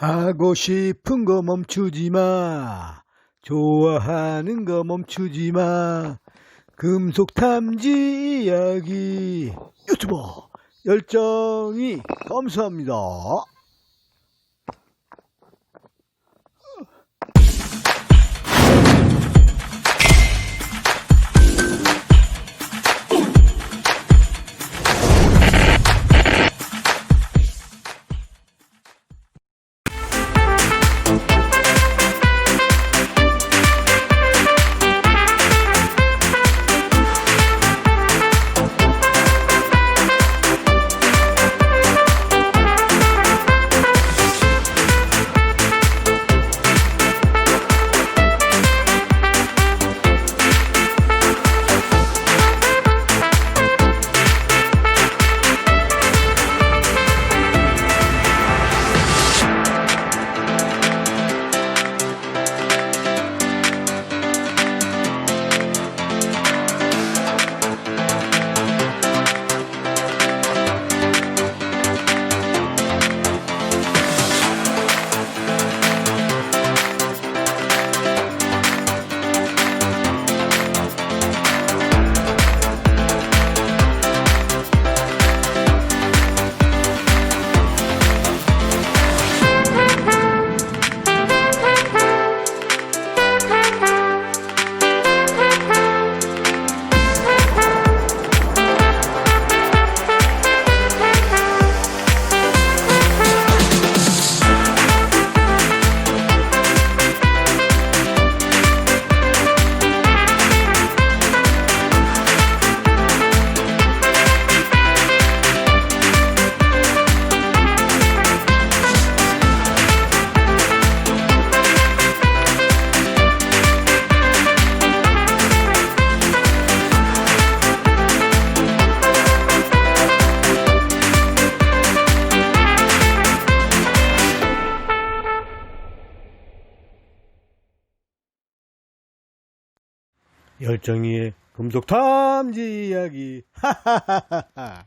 하고 싶은 거 멈추지 마. 좋아하는 거 멈추지 마. 금속 탐지 이야기 유튜버 열정이 감사합니다. 열정이의 금속 탐지 이야기. 하하하하.